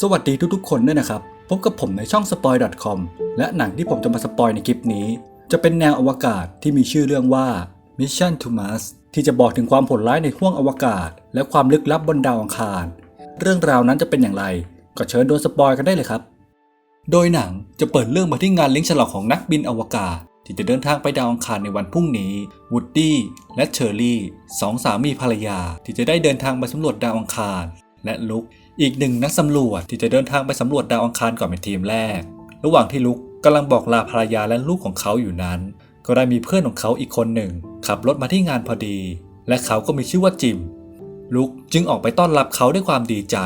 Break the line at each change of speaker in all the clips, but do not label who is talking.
สวัสดีทุกๆ คนด้วยนะครับ พบกับผมในช่อง spoil.com และหนังที่ผมจะมาสปอยในคลิปนี้ จะเป็นแนวอวกาศที่มีชื่อเรื่องว่า Mission to Mars ที่จะบอกถึงความโหดร้ายในห้วงอวกาศ และความลึกลับบนดาวอังคาร เรื่องราวนั้นจะเป็นอย่างไร ก็เชิญโดนสปอยกันได้เลยครับ โดยหนังจะเปิดเรื่องมาที่งานเลี้ยงฉลองของนักบินอวกาศ ที่จะเดินทางไปดาวอังคารในวันพรุ่งนี้วูดดี้และเชอร์รี่สองสามีภรรยาที่จะได้เดินทางไปสำรวจดาวอังคาร และลุก อีกหนึ่งนักสำรวจที่จะเดินทางไปสำรวจดาวอังคารก่อนเป็นทีมแรก ระหว่างที่ลุกกำลังบอกลาภรรยาและลูกของเขาอยู่นั้น ก็ได้มีเพื่อนของเขาอีกคนหนึ่ง ขับรถมาที่งานพอดี และเขาก็มีชื่อว่าจิม ลุกจึงออกไปต้อนรับเขาด้วยความดีใจ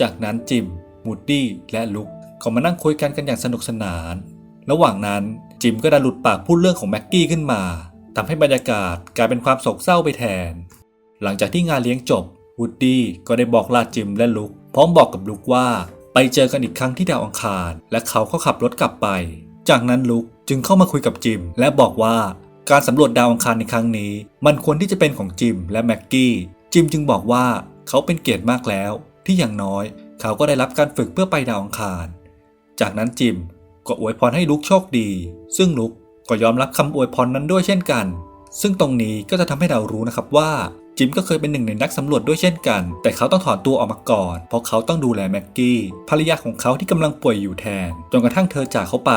จากนั้นจิมมูดดี้และลุกก็มานั่งคุยกันกันอย่างสนุกสนาน ระหว่างนั้นจิมก็ได้หลุดปากพูดเรื่องของแม็กกี้ขึ้นมาทำให้บรรยากาศกลายเป็นความโศกเศร้าไปแทน หลังจากที่งานเลี้ยงจบ วูดดี้ก็ได้บอกลาจิมและลุก พร้อมบอกกับลุกว่าไปเจอกันอีกครั้งที่ดาวอังคาร และเขาก็ขับรถกลับไป จากนั้นลุกจึงเข้ามาคุยกับจิม และบอกว่าการสำรวจดาวอังคารในครั้งนี้ มันควรที่จะเป็นของจิมและแม็กกี้ จิมจึงบอกว่าเขาเป็นเกียรติมากแล้ว ที่อย่างน้อย เขาก็ได้รับการฝึกเพื่อไปดาวอังคาร จากนั้นจิมก็อวยพรให้ลุกโชคดี ซึ่งลุกก็ยอมรับคำอวยพรนั้นด้วยเช่นกัน ซึ่งตรงนี้ก็จะทำให้เรารู้นะครับว่า จิมก็เคยเป็นหนึ่งในนักสำรวจด้วยเช่นกัน แต่เขาต้องถอนตัวออกมาก่อน เพราะเขาต้องดูแลแม็กกี้ภรรยาของเขาที่กำลังป่วยอยู่แทน จนกระทั่งเธอจากเขาไป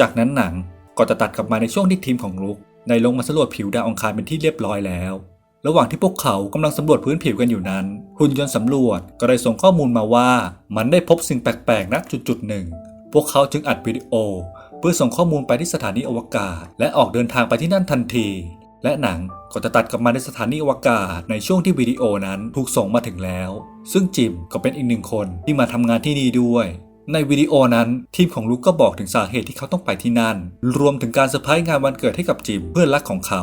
จากนั้นหนังก็จะตัดกลับมาในช่วงที่ทีมของลุกได้ลงมาสำรวจผิวดาวอังคารเป็นที่เรียบร้อยแล้ว ระหว่างที่พวกเขากำลังสำรวจพื้นผิวกันอยู่นั้น หุ่นยนต์สำรวจก็ได้ส่งข้อมูลมาว่า มันได้พบสิ่งแปลกๆณจุดๆหนึ่ง พวกเขาจึงอัดวิดีโอ เพื่อส่งข้อมูลไปที่สถานีอวกาศ และออกเดินทางไปที่นั่นทันที และหนังก็จะตัดกลับมาในสถานีอวกาศในช่วงที่วิดีโอนั้นถูกส่งมาถึงแล้ว ซึ่งจิมก็เป็นอีกหนึ่งคนที่มาทำงานที่นี่ด้วย ในวิดีโอนั้นทีมของลุกก็บอกถึงสาเหตุที่เขาต้องไปที่นั่น รวมถึงการเซอร์ไพรส์งานวันเกิดให้กับจิมเพื่อนรักของเขา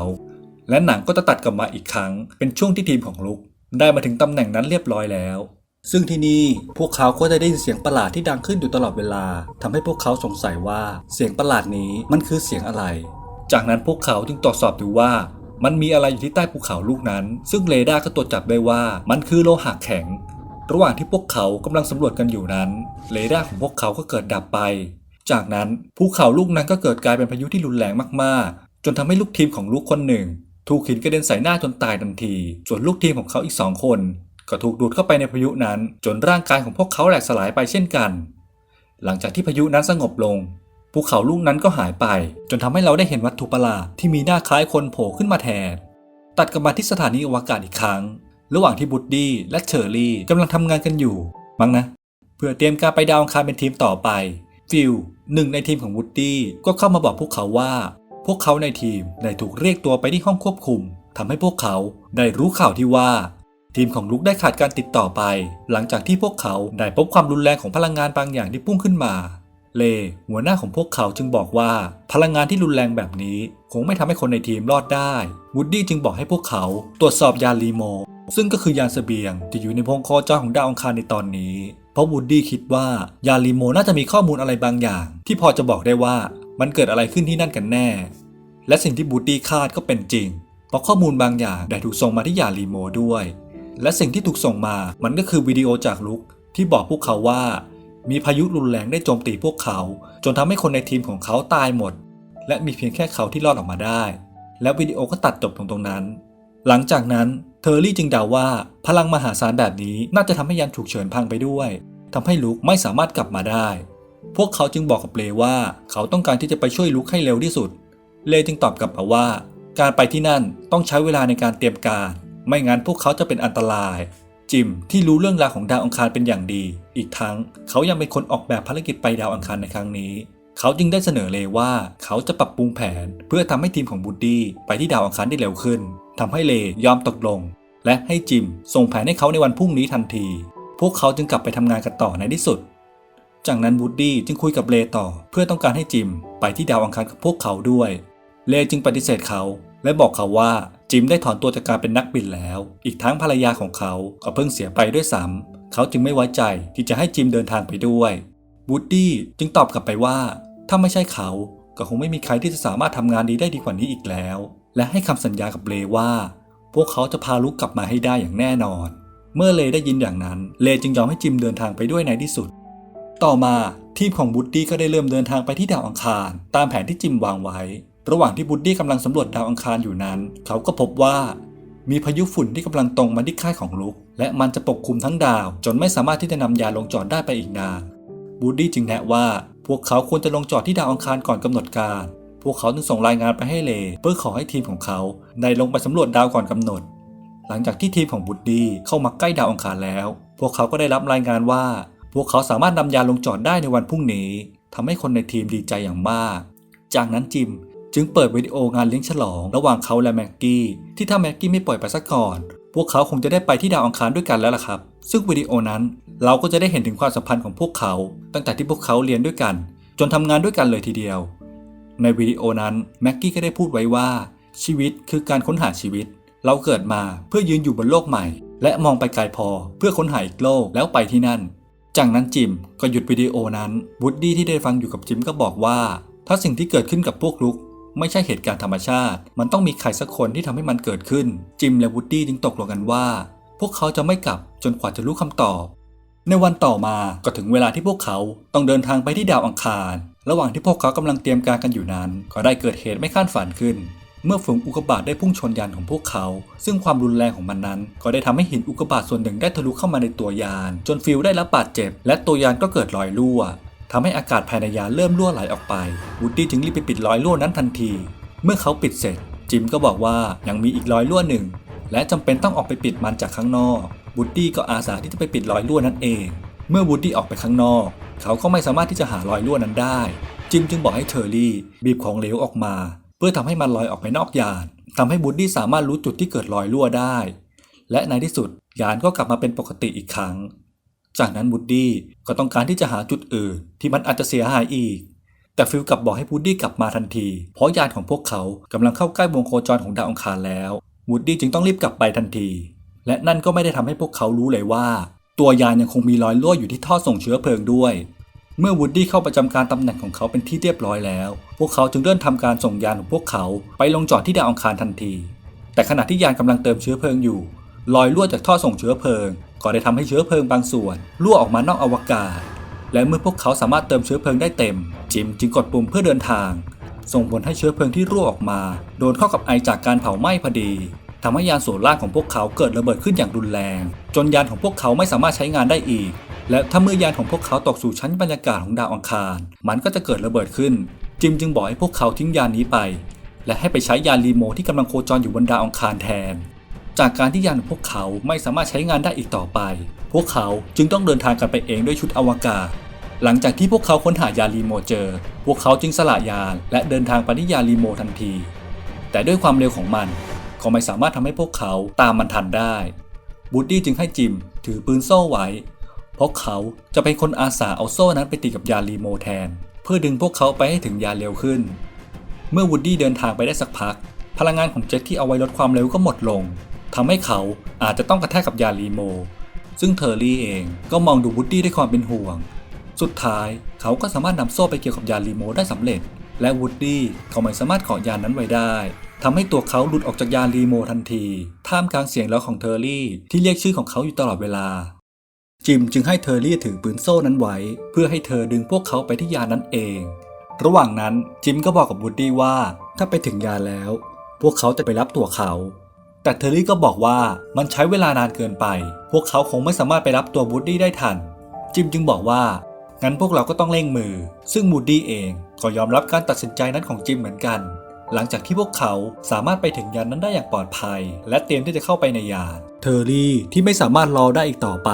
และหนังก็จะตัดกลับมาอีกครั้ง เป็นช่วงที่ทีมของลุกได้มาถึงตำแหน่งนั้นเรียบร้อยแล้ว ซึ่งที่นี่พวกเขาก็จะได้ยินเสียงประหลาดที่ดังขึ้นอยู่ตลอดเวลาทำให้พวกเขาสงสัยว่าเสียงประหลาดนี้มันคือเสียงอะไร จากนั้นพวกเขาจึงตรวจสอบดูว่า มันมีอะไรอยู่ที่ใต้ภูเขาลูกนั้น ซึ่งเรดาร์ก็ตรวจจับได้ว่ามันคือโลหะแข็ง ระหว่างที่พวกเขากำลังสำรวจกันอยู่นั้น เรดาร์ของพวกเขาก็เกิดดับไป จากนั้นภูเขาลูกนั้นก็เกิดกลายเป็นพายุที่รุนแรงมากๆ จนทำให้ลูกทีมของลูกคนหนึ่ง ถูกหินกระเด็นใส่หน้าจนตายทันที ส่วนลูกทีมของเขาอีกสองคน ก็ถูกดูดเข้าไปในพายุนั้น จนร่างกายของพวกเขาแหลกสลายไปเช่นกัน หลังจากที่พายุนั้นสงบลง ภูเขาลูกนั้นก็หายไป จนทำให้เราได้เห็นวัตถุประหลาดที่มีหน้าคล้ายคนโผล่ขึ้นมาแทน ตัดกลับมาที่สถานีอวกาศอีกครั้ง ระหว่างที่บูดดี้และเชอร์รี่กำลังทำงานกันอยู่ มั้งนะ เพื่อเตรียมการไปดาวอังคารเป็นทีมต่อไป ฟิลหนึ่งในทีมของวูดดี้ก็เข้ามาบอกพวกเขาว่า พวกเขาในทีมได้ถูกเรียกตัวไปที่ห้องควบคุมทำให้พวกเขาได้รู้ข่าวที่ว่า ทีมของลุกได้ขาดการติดต่อไป หลังจากที่พวกเขาได้พบความรุนแรงของพลังงานบางอย่างที่พุ่งขึ้นมา เล หัวหน้าของพวกเขาจึงบอกว่า พลังงานที่รุนแรงแบบนี้ คงไม่ทำให้คนในทีมรอดได้วูดดี้จึงบอกให้พวกเขาตรวจสอบยานลีโม ซึ่งก็คือยานเสบียงที่อยู่ในวงโคจรของดาวองคารในตอนนี้ เพราะวูดดี้คิดว่ายานลีโมน่าจะมีข้อมูลอะไรบางอย่าง ที่พอจะบอกได้ว่ามันเกิดอะไรขึ้นที่นั่นกันแน่ และสิ่งที่บูดดี้คาดก็เป็นจริง เพราะข้อมูลบางอย่างได้ถูกส่งมาที่ยานลีโมด้วย และสิ่งที่ถูกส่งมามันก็คือวิดีโอจากลุกที่บอกพวกเขาว่า มีพายุรุนแรงได้โจมตีพวกเขา จนทำให้คนในทีมของเขาตายหมด และมีเพียงแค่เขาที่รอดออกมาได้ แล้ววิดีโอก็ตัดจบตรงตรงนั้น หลังจากนั้นเทอร์รี่จึงเดาว่าพลังมหาศาลแบบนี้น่าจะทำให้ยานฉุกเฉินพังไปด้วยทำให้ลุกไม่สามารถกลับมาได้ พวกเขาจึงบอกกับเลว่าเขาต้องการที่จะไปช่วยลุกให้เร็วที่สุด เลจึงตอบกลับมาว่า การไปที่นั่นต้องใช้เวลาในการเตรียมการ ไม่งั้นพวกเขาจะเป็นอันตราย จิมที่รู้เรื่องราวของดาวอังคารเป็นอย่างดี อีกทั้งเขายังเป็นคนออกแบบภารกิจไปดาวอังคารในครั้งนี้ เขาจึงได้เสนอเลว่าเขาจะปรับปรุงแผน เพื่อทำให้ทีมของบูดดี้ไปที่ดาวอังคารได้เร็วขึ้นทำให้เลยอมตกลง และให้จิมส่งแผนให้เขาในวันพรุ่งนี้ทันที พวกเขาจึงกลับไปทำงานกันต่อในที่สุด จากนั้นวูดดี้จึงคุยกับเลต่อ เพื่อต้องการให้จิมไปที่ดาวอังคารกับพวกเขาด้วยเลจึงปฏิเสธเขาและบอกเขาว่าจิมได้ถอนตัวจากการเป็นนักบินแล้ว อีกทั้งภรรยาของเขาก็เพิ่งเสียไปด้วยซ้ำ เขาจึงไม่ไว้ใจที่จะให้จิมเดินทางไปด้วยวูดดี้จึงตอบกลับไปว่า ถ้าไม่ใช่เขาก็คงไม่มีใครที่จะสามารถทำงานดีได้ดีกว่านี้อีกแล้ว และให้คำสัญญากับเลว่า พวกเขาจะพาลุกกลับมาให้ได้อย่างแน่นอน เมื่อเลได้ยินอย่างนั้น เลจึงยอมให้จิมเดินทางไปด้วยในที่สุด ต่อมาทีมของบูดดี้ก็ได้เริ่มเดินทางไปที่ดาวอังคาร ตามแผนที่จิมวางไว้ ระหว่างที่บูดดี้กำลังสำรวจดาวอังคารอยู่นั้น เขาก็พบว่า มีพายุฝุ่นที่กำลังตรงมาที่ค่ายของลุก และมันจะปกคลุมทั้งดาว จนไม่สามารถที่จะนำยานลงจอดได้ไปอีกนานบูดี้จึงแนะว่า พวกเขาควรจะลงจอดที่ดาวอังคารก่อนกำหนดการ พวกเขาจึงส่งรายงานไปให้เล เพื่อขอให้ทีมของเขาได้ลงไปสำรวจดาวก่อนกำหนด หลังจากที่ทีมของบูดดี้เข้ามาใกล้ดาวอังคารแล้ว พวกเขาก็ได้รับรายงานว่า พวกเขาสามารถนำยานลงจอดได้ในวันพรุ่งนี้ทำให้คนในทีมดีใจอย่างมาก จากนั้นจิมจึงเปิดวิดีโอ งานเลี้ยงฉลอง ระหว่างเขาและแม็กกี้ที่ถ้าแม็กกี้ไม่ปล่อยไปซะก่อน พวกเขาคงจะได้ไปที่ดาวอังคารด้วยกันแล้วล่ะครับ ซึ่งวิดีโอนั้นเราก็จะได้เห็นถึงความสัมพันธ์ของพวกเขา ตั้งแต่ที่พวกเขาเรียนด้วยกัน จนทำงานด้วยกันเลยทีเดียว ในวิดีโอนั้นแม็กกี้ก็ได้พูดไว้ว่า ชีวิตคือการค้นหาชีวิต เราเกิดมาเพื่อยืนอยู่บนโลกใหม่ และมองไปไกลพอเพื่อค้นหาอีกโลกแล้วไปที่นั่น จากนั้นจิมก็หยุดวิดีโอนั้นวูดดี้ที่ได้ฟังอยู่กับจิมก็บอกว่า ถ้าสิ่งที่เกิดขึ้นกับพวกลุก ไม่ใช่เหตุการณ์ธรรมชาติ มันต้องมีใครสักคนที่ทำให้มันเกิดขึ้น จิมและวูดดี้จึงตกลงกันว่า พวกเขาจะไม่กลับจนกว่าจะรู้คำตอบ ในวันต่อมาก็ถึงเวลาที่พวกเขาต้องเดินทางไปที่ดาวอังคาร ระหว่างที่พวกเขากำลังเตรียมการกันอยู่นั้น ก็ได้เกิดเหตุไม่คาดฝันขึ้น เมื่อฝูงอุกกาบาตได้พุ่งชนยานของพวกเขา ซึ่งความรุนแรงของมันนั้น ก็ได้ทำให้หินอุกกาบาตส่วนหนึ่งได้ทะลุเข้ามาในตัวยาน จนฟิลได้รับบาดเจ็บ และตัวยานก็เกิดรอยรั่ว ทำให้อากาศภายในยานเริ่มรั่วไหลออกไป วูดดี้จึงรีบไปปิดรอยรั่วนั้นทันที เมื่อเขาปิดเสร็จ จิมก็บอกว่ายังมีอีกรอยรั่วหนึ่ง และจำเป็นต้องออกไปปิดมันจากข้างนอก วูดดี้ก็อาสาที่จะไปปิดรอยรั่วนั้นเอง เมื่อวูดดี้ออกไปข้างนอก เขาก็ไม่สามารถที่จะหารอยรั่วนั้นได้ จิมจึงบอกให้เทอร์รี่บีบของเหลวออกมา เพื่อทำให้มันลอยออกไปนอกยานทำให้วูดดี้สามารถรู้จุดที่เกิดรอยรั่วได้ และในที่สุดยานก็กลับมาเป็นปกติอีกครั้ง จากนั้นวูดดี้ก็ต้องการที่จะหาจุดอื่นที่มันอาจจะเสียหายอีก แต่ฟิลกลับบอกให้วูดดี้กลับมาทันที เพราะยานของพวกเขากำลังเข้าใกล้วงโคจรของดาวอังคารแล้ววูดดี้จึงต้องรีบกลับไปทันที และนั่นก็ไม่ได้ทำให้พวกเขารู้เลยว่า ตัวยานยังคงมีรอยรั่วอยู่ที่ท่อส่งเชื้อเพลิงด้วย เมื่อวูดดี้เข้าประจำการตำแหน่งของเขาเป็นที่เรียบร้อยแล้ว พวกเขาจึงเริ่มทำการส่งยานของพวกเขา ไปลงจอดที่ดาวอังคารทันที แต่ขณะที่ยานกำลังเติมเชื้อเพลิงอยู่ รอยรั่วจากท่อส่งเชื้อเพลิง ก็ได้ทำให้เชื้อเพลิงบางส่วนรั่วออกมานอกอวกาศ และเมื่อพวกเขาสามารถเติมเชื้อเพลิงได้เต็ม จิมจึงกดปุ่มเพื่อเดินทาง ส่งผลให้เชื้อเพลิงที่รั่วออกมา โดนเข้ากับไอจากการเผาไหม้พอดีทำให้ยานส่วนล่างของพวกเขาเกิดระเบิดขึ้นอย่างรุนแรง จนยานของพวกเขาไม่สามารถใช้งานได้อีก และถ้าเมื่อยานของพวกเขาตกสู่ชั้นบรรยากาศของดาวอังคาร มันก็จะเกิดระเบิดขึ้น จิมจึงบอกให้พวกเขาทิ้งยานนี้ไป และให้ไปใช้ยานรีโมที่กำลังโคจรอยู่บนดาวอังคารแทน จากการที่ยานของพวกเขาไม่สามารถใช้งานได้อีกต่อไป พวกเขาจึงต้องเดินทางกันไปเองด้วยชุดอวกาศ หลังจากที่พวกเขาค้นหายานรีโมเจอ พวกเขาจึงสละยานและเดินทางไปที่ยานรีโมทันที แต่ด้วยความเร็วของมันก็ไม่สามารถทำให้พวกเขาตามมันทันได้ บูดดี้จึงให้จิมถือปืนโซ่ไว้ เพราะเขาจะเป็นคนอาสาเอาโซ่นั้นไปตีกับยานรีโมแทน เพื่อดึงพวกเขาไปให้ถึงยาเร็วขึ้น เมื่อวูดดี้เดินทางไปได้สักพัก พลังงานของเจ็ตที่เอาไว้ลดความเร็วก็หมดลง ทำให้เขาอาจจะต้องกระแทกกับยานรีโม ซึ่งเทอร์รี่เองก็มองดูวูดดี้ด้วยความเป็นห่วง สุดท้ายเขาก็สามารถนำโซ่ไปเกี่ยวกับยานรีโมได้สำเร็จ และวูดดี้ก็ไม่สามารถเกาะยานนั้นไว้ได้ทำให้ตัวเขาหลุดออกจากยานรีโมทันที ท่ามกลางเสียงร้องของเทอร์รี่ที่เรียกชื่อของเขาอยู่ตลอดเวลา จิมจึงให้เทอร์รี่ถือปืนโซ่นั้นไว้ เพื่อให้เธอดึงพวกเขาไปที่ยานนั้นเอง ระหว่างนั้นจิมก็บอกกับวูดดี้ว่าถ้าไปถึงยาแล้ว พวกเขาจะไปรับตัวเขา แต่เทอรี่ก็บอกว่ามันใช้เวลานานเกินไป พวกเขาคงไม่สามารถไปรับตัววูดดี้ได้ทัน จิมจึงบอกว่า งั้นพวกเราก็ต้องเร่งมือ ซึ่งวูดดี้เองก็ยอมรับการตัดสินใจนั้นของจิมเหมือนกัน หลังจากที่พวกเขาสามารถไปถึงยานนั้นได้อย่างปลอดภัย และเตรียมที่จะเข้าไปในยาน เทอร์รี่ที่ไม่สามารถรอได้อีกต่อไป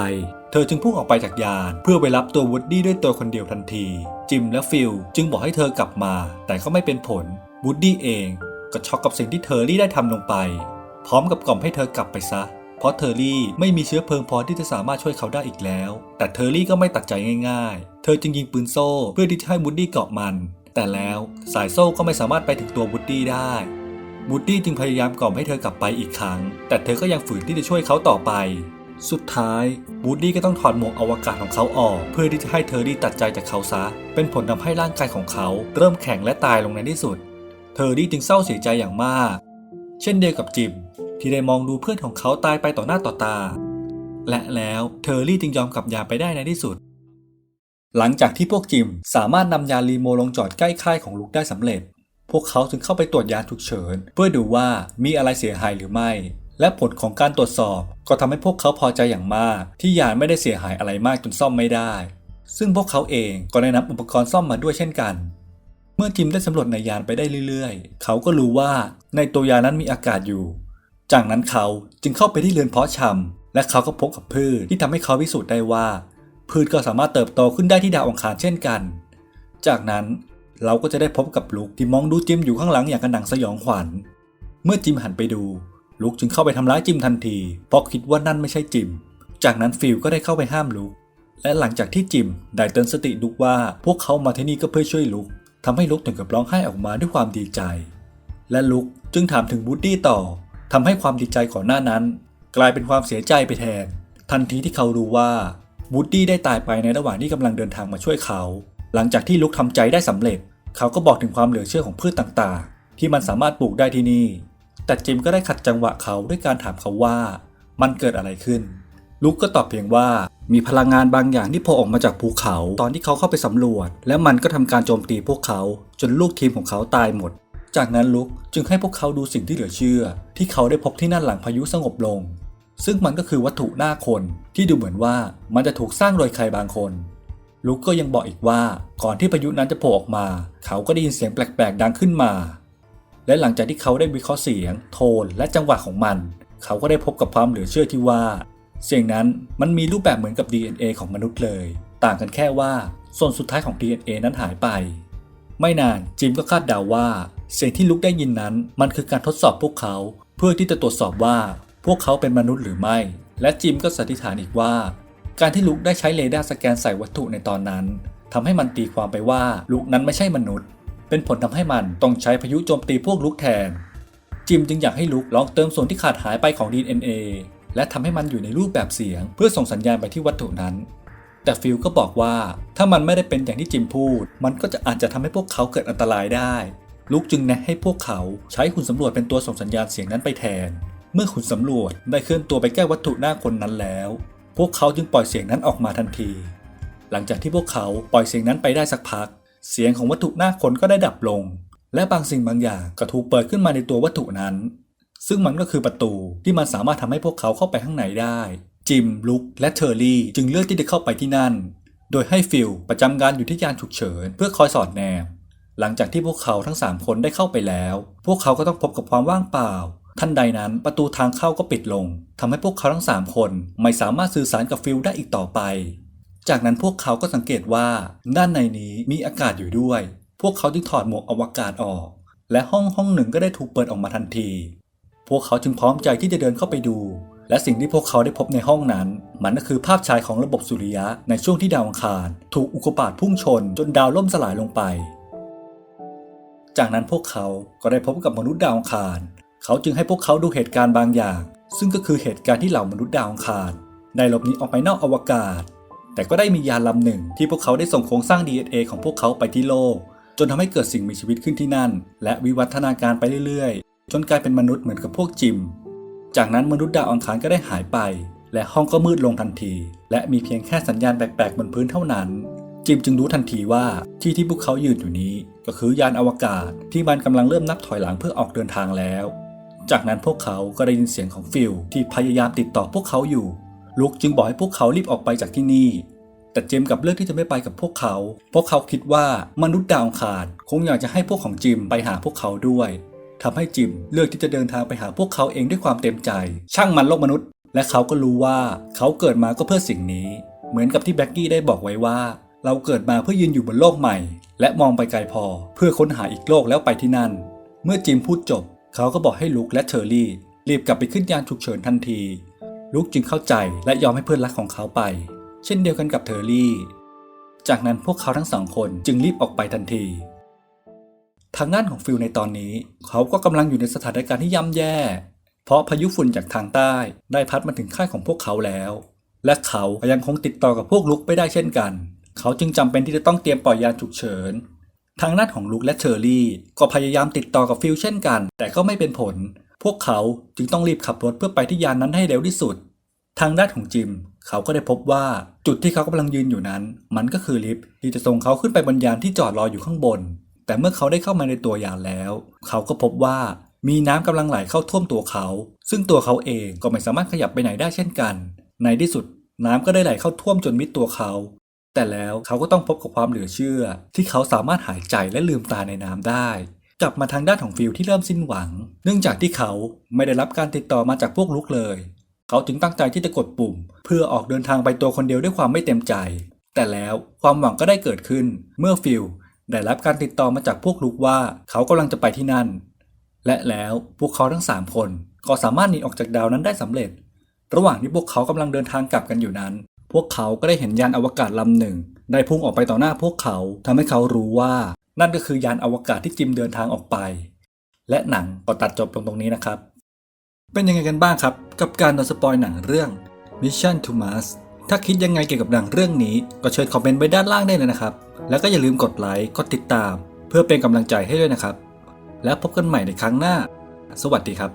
เธอจึงพุ่งออกไปจากยาน เพื่อไปรับตัววูดดี้ด้วยตัวคนเดียวทันที จิมและฟิลจึงบอกให้เธอกลับมา แต่ก็ไม่เป็นผลวูดดี้เองก็ช็อกกับสิ่งที่เทอร์รี่ได้ทำลงไป พร้อมกับกล่อมให้เธอกลับไปซะ เพราะเทอร์รี่ไม่มีเชื้อเพลิงพอที่จะสามารถช่วยเขาได้อีกแล้ว แต่เทอร์รี่ก็ไม่ตัดใจง่าย ๆ เธอจึงยิงปืนโซ่เพื่อที่จะให้วูดดี้เกาะมัน แต่แล้วสายโซ่ก็ไม่สามารถไปถึงตัววูดดี้ได้วูดดี้จึงพยายามกล่อมให้เธอกลับไปอีกครั้ง แต่เธอก็ยังฝืนที่จะช่วยเขาต่อไป สุดท้ายวูดดี้ก็ต้องถอดหมวกอวกาศของเขาออก เพื่อที่จะให้เทอร์รี่ตัดใจจากเขาซะ เป็นผลทำให้ร่างกายของเขา เริ่มแข็งและตายลงในที่สุด เทอร์รี่จึงเศร้าเสียใจอย่างมาก เช่นเดียวกับจิม ที่ได้มองดูเพื่อนของเขาตายไปต่อหน้าต่อตา และแล้วเทอร์รี่จึงยอมกลับยาไปได้ในที่สุด หลังจากที่พวกจิมสามารถนำยานรีโมลงจอดใกล้ค่ายของลุกได้สำเร็จ พวกเขาจึงเข้าไปตรวจยาฉุกเฉิน เพื่อดูว่ามีอะไรเสียหายหรือไม่ และผลของการตรวจสอบก็ทำให้พวกเขาพอใจอย่างมาก ที่ยานไม่ได้เสียหายอะไรมากจนซ่อมไม่ได้ ซึ่งพวกเขาเองก็ได้นำอุปกรณ์ซ่อมมาด้วยเช่นกันเมื่อจิมได้สำรวจในยานไปได้เรื่อยๆ เขาก็รู้ว่าในตัวยานั้นมีอากาศอยู่ จากนั้นเขาจึงเข้าไปที่เรือนเพาะชำและเขาก็พบกับพืชที่ทำให้เขาพิสูจน์ได้ว่า พืชก็สามารถเติบโตขึ้นได้ที่ดาวอังคารเช่นกัน จากนั้นเราก็จะได้พบกับลุกที่มองดูจิมอยู่ข้างหลังอย่างกระหนังสยองขวัญ เมื่อจิมหันไปดู ลุกจึงเข้าไปทำร้ายจิมทันที เพราะคิดว่านั่นไม่ใช่จิม จากนั้นฟิลก็ได้เข้าไปห้ามลุก และหลังจากที่จิมได้เตือนสติลุกว่าพวกเขามาที่นี่ก็เพื่อช่วยลุกทำให้ลุกถึงกับร้องไห้ออกมาด้วยความดีใจ และลุกจึงถามถึงบูดดี้ต่อ ทำให้ความดีใจก่อนหน้านั้น กลายเป็นความเสียใจไปแทน ทันทีที่เขารู้ว่าบูดดี้ได้ตายไปในระหว่างที่กำลังเดินทางมาช่วยเขา หลังจากที่ลุกทำใจได้สำเร็จ เขาก็บอกถึงความเหลือเชื่อของพืชต่างๆ ที่มันสามารถปลูกได้ที่นี่ แต่จิมก็ได้ขัดจังหวะเขาด้วยการถามเขาว่า มันเกิดอะไรขึ้น ลุกก็ตอบเพียงว่ามีพลังงานบางอย่างที่โผล่ออกมาจากภูเขา ตอนที่เขาเข้าไปสำรวจ และมันก็ทำการโจมตีพวกเขา จนลูกทีมของเขาตายหมด จากนั้นลุกจึงให้พวกเขาดูสิ่งที่เหลือเชื่อ ที่เขาได้พบที่นั่นหลังพายุสงบลง ซึ่งมันก็คือวัตถุหน้าคนที่ดูเหมือนว่ามันจะถูกสร้างโดยใครบางคน ลุกก็ยังบอกอีกว่าก่อนที่พายุนั้นจะโผล่ออกมา เขาก็ได้ยินเสียงแปลกๆดังขึ้นมา และหลังจากที่เขาได้วิเคราะห์เสียง โทน และจังหวะของมัน เขาก็ได้พบกับความเหลือเชื่อที่ว่า เสียงนั้นมันมีรูปแบบเหมือนกับ DNA ของมนุษย์เลย ต่างกันแค่ว่าส่วนสุดท้ายของ DNA นั้นหายไป ไม่นานจิมก็คาดเดาว่า เสียงที่ลุกได้ยินนั้น มันคือการทดสอบพวกเขา เพื่อที่จะตรวจสอบว่าพวกเขาเป็นมนุษย์หรือไม่ และจิมก็สันนิษฐานอีกว่า การที่ลุกได้ใช้เรดาร์สแกนใส่วัตถุในตอนนั้นทำให้มันตีความไปว่าลุกนั้นไม่ใช่มนุษย์ เป็นผลทำให้มันต้องใช้พายุโจมตีพวกลุกแทน จิมจึงอยากให้ลุกลองเติมส่วนที่ขาดหายไปของ DNA และทำให้มันอยู่ในรูปแบบเสียง เพื่อส่งสัญญาณไปที่วัตถุนั้น แต่ฟิลก็บอกว่าถ้ามันไม่ได้เป็นอย่างที่จิมพูด มันก็จะอาจจะทำให้พวกเขาเกิดอันตรายได้ ลุกจึงแนะให้พวกเขาใช้หุ่นสำรวจเป็นตัวส่งสัญญาณเสียงนั้นไปแทน เมื่อหุ่นสำรวจได้เคลื่อนตัวไปใกล้วัตถุหน้าคนนั้นแล้ว พวกเขาจึงปล่อยเสียงนั้นออกมาทันที หลังจากที่พวกเขาปล่อยเสียงนั้นไปได้สักพัก เสียงของวัตถุหน้าคนก็ได้ดับลง และบางสิ่งบางอย่างก็ถูกเปิดขึ้นมาในตัววัตถุนั้น ซึ่งมันก็คือประตูที่มันสามารถทำให้พวกเขาเข้าไปข้างในได้ จิม ลุก และเทอร์รี่ จึงเลือกที่จะเข้าไปที่นั่น โดยให้ฟิลประจำการอยู่ที่ยานฉุกเฉิน เพื่อคอยสอดแนม หลังจากที่พวกเขาทั้ง 3 คนได้เข้าไปแล้ว พวกเขาก็ต้องพบกับความว่างเปล่า ทันใดนั้นประตูทางเข้าก็ปิดลงทำให้พวกเขาทั้ง 3 คนไม่สามารถสื่อสารกับฟิลได้อีกต่อไป จากนั้นพวกเขาก็สังเกตว่า ด้านในนี้มีอากาศอยู่ด้วย พวกเขาจึงถอดหมวกอวกาศออก และห้องห้องหนึ่งก็ได้ถูกเปิดออกมาทันที พวกเขาจึงพร้อมใจที่จะเดินเข้าไปดู และสิ่งที่พวกเขาได้พบในห้องนั้น มันก็คือภาพฉายของระบบสุริยะในช่วงที่ดาวอังคาร ถูกอุกกาบาตพุ่งชน จนดาวล่มสลายลงไป จากนั้นพวกเขาก็ได้พบกับมนุษย์ดาวอังคาร เขาจึงให้พวกเขาดูเหตุการณ์บางอย่าง ซึ่งก็คือเหตุการณ์ที่เหล่ามนุษย์ดาวอังคารได้หลบหนีออกไปนอกอวกาศ แต่ก็ได้มียานลำหนึ่งที่พวกเขาได้ส่งโครงสร้าง DNA ของพวกเขาไปที่โลก จนทำให้เกิดสิ่งมีชีวิตขึ้นที่นั่น และวิวัฒนาการไปเรื่อยๆ จนกลายเป็นมนุษย์เหมือนกับพวกจิม จากนั้นมนุษย์ดาวอังคารก็ได้หายไป และห้องก็มืดลงทันที และมีเพียงแค่สัญญาณแปลกๆบนพื้นเท่านั้น จิมจึงรู้ทันทีว่าที่ที่พวกเขายืนอยู่นี้ ก็คือยานอวกาศที่มันกำลังเริ่มนับถอยหลังเพื่อออกเดินทางแล้ว จากนั้นพวกเขาก็ได้ยินเสียงของฟิลที่พยายามติดต่อพวกเขาอยู่ ลุกจึงบอกให้พวกเขารีบออกไปจากที่นี่แต่เจมกับเลือกที่จะไม่ไปกับพวกเขา เพราะเขาคิดว่ามนุษย์ดาวอังคารคงอยากจะให้พวกของจิมไปหาพวกเขาด้วย ทำให้จิมเลือกที่จะเดินทางไปหาพวกเขาเองด้วยความเต็มใจ ช่างมันโลกมนุษย์ และเขาก็รู้ว่าเขาเกิดมาก็เพื่อสิ่งนี้ เหมือนกับที่แบ็กกี้ได้บอกไว้ว่า เราเกิดมาเพื่อยืนอยู่บนโลกใหม่ และมองไปไกลพอ เพื่อค้นหาอีกโลกแล้วไปที่นั่น เมื่อจิมพูดจบ เขาก็บอกให้ลุกและเทอร์รี่ รีบกลับไปขึ้นยานฉุกเฉินทันที ลุกจึงเข้าใจและยอมให้เพื่อนรักของเขาไป เช่นเดียวกันกับเทอร์รี่ จากนั้นพวกเขาทั้งสองคนจึงรีบออกไปทันที ทางด้านของฟิลในตอนนี้ เขาก็กำลังอยู่ในสถานการณ์ที่ย่ำแย่ เพราะพายุฝุ่นจากทางใต้ได้พัดมาถึงค่ายของพวกเขาแล้ว และเขายังคงติดต่อกับพวกลุกไม่ได้เช่นกัน เขาจึงจำเป็นที่จะต้องเตรียมปล่อยยานฉุกเฉิน ทางด้านของลุกและเชอร์รี่ ก็พยายามติดต่อกับฟิลเช่นกัน แต่ก็ไม่เป็นผล พวกเขาจึงต้องรีบขับรถเพื่อไปที่ยานนั้นให้เร็วที่สุด ทางด้านของจิม เขาก็ได้พบว่าจุดที่เขากำลังยืนอยู่นั้น มันก็คือลิฟต์ที่จะส่งเขาขึ้นไปบนยานที่จอดรออยู่ข้างบน แต่เมื่อเขาได้เข้ามาในตัวยานแล้ว เขาก็พบว่ามีน้ำกำลังไหลเข้าท่วมตัวเขา ซึ่งตัวเขาเองก็ไม่สามารถขยับไปไหนได้เช่นกัน ในที่สุดน้ำก็ได้ไหลเข้าท่วมจนมิดตัวเขา แต่แล้วเขาก็ต้องพบกับความเหลือเชื่อ ที่เขาสามารถหายใจและลืมตาในน้ำได้ กลับมาทางด้านของฟิลที่เริ่มสิ้นหวัง เนื่องจากที่เขาไม่ได้รับการติดต่อมาจากพวกลุกเลย เขาจึงตั้งใจที่จะกดปุ่ม เพื่อออกเดินทางไปตัวคนเดียวด้วยความไม่เต็มใจ แต่แล้วความหวังก็ได้เกิดขึ้น เมื่อฟิล ได้รับการติดต่อมาจากพวกลุกว่าเขากำลังจะไปที่นั่น และแล้วพวกเขาทั้งสามคนก็สามารถหนีออกจากดาวนั้นได้สำเร็จ ระหว่างที่พวกเขากำลังเดินทางกลับกันอยู่นั้น พวกเขาก็ได้เห็นยานอวกาศลำหนึ่ง ได้พุ่งออกไปต่อหน้าพวกเขาทำให้เขารู้ว่า นั่นก็คือยานอวกาศที่จิมเดินทางออกไป และหนังก็ตัดจบลงตรงนี้นะครับ เป็นยังไงกันบ้างครับ กับการโดนสปอยหนังเรื่อง Mission to Mars ถ้าคิดยังไงเกี่ยวกับหนังเรื่องนี้ ก็เชิญคอมเมนต์ไว้ด้านล่างได้เลยนะครับ แล้วก็อย่าลืมกดไลค์ กดติดตาม เพื่อเป็นกำลังใจให้ด้วยนะครับ แล้วพบกันใหม่ในครั้งหน้า สวัสดีครับ